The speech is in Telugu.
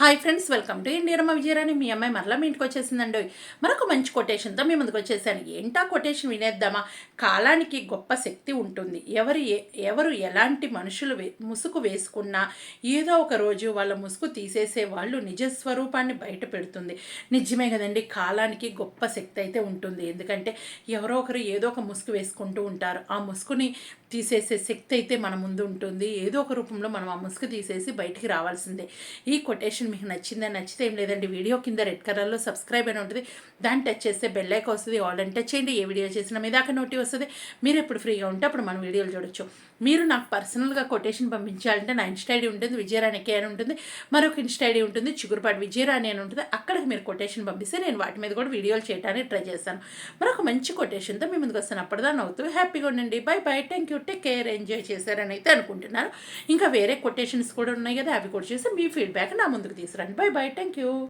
హాయ్ ఫ్రెండ్స్ వెల్కమ్ టు ఇండియరమ్మ విజయరాణి మీ అమ్మాయి మరలా మీ ఇంటికి వచ్చేసిందండి. మరొక మంచి కొటేషన్తో మీ ముందుకు వచ్చేసాను. ఏంటా కొటేషన్ వినేద్దామా? కాలానికి గొప్ప శక్తి ఉంటుంది. ఎవరు ఏ- ఎవరు ఎలాంటి మనుషులు వే ముసుగు వేసుకున్నా ఏదో ఒక రోజు వాళ్ళ ముసుగు తీసేసే వాళ్ళు నిజ స్వరూపాన్ని బయట పెడుతుంది. నిజమే కదండి కాలానికి గొప్ప శక్తి అయితే ఉంటుంది. ఎందుకంటే ఎవరో ఒకరు ఏదో ఒక ముసుగు వేసుకుంటూ ఉంటారు. ఆ ముసుగుని తీసేసే శక్తి అయితే మన ముందు ఉంటుంది. ఏదో ఒక రూపంలో మనం ఆ ముసుగు తీసేసి బయటికి రావాల్సిందే. ఈ కొటేషన్ మీకు నచ్చిందని నచ్చితే ఏం లేదండి. వీడియో కింద రెడ్ కలర్లో సబ్స్క్రైబ్ అని ఉంటుంది. దాన్ని టచ్ చేస్తే బెల్ ఐకాన్ వస్తుంది. ఆల్ అని టచ్ చేయండి. ఏ వీడియో చేసినా మీ దాకా నోటి వస్తుంది. మీరు ఎప్పుడు ఫ్రీగా ఉంటే అప్పుడు మన వీడియోలు చూడొచ్చు. మీరు నాకు పర్సనల్గా కొటేషన్ పంపించాలంటే నా ఇన్స్టా ఐడి ఉంటుంది. విజయరాణికి అని ఉంటుంది. మరొక ఇన్స్టా ఐడి ఉంటుంది. చిగురుపాటి విజయరాణి అని ఉంటుంది. అక్కడికి మీరు కొటేషన్ పంపిస్తే నేను వాటి మీద కూడా వీడియోలు చేయడానికి ట్రై చేస్తాను. మరొక మంచి కొటేషన్తో మీ ముందుకు వస్తాను. అప్పటిదా నవ్వుతూ హ్యాపీగా ఉండండి. Bye bye. Thank you. Take care. Enjoy చేశారని అయితే అనుకుంటున్నాను. ఇంకా వేరే కొటేషన్స్ కూడా ఉన్నాయి కదా. అవి కూడా చేసి మీ ఫీడ్బ్యాక్ నా ముందు ముందుకు తీసుకురండి బై బై థ్యాంక్ యూ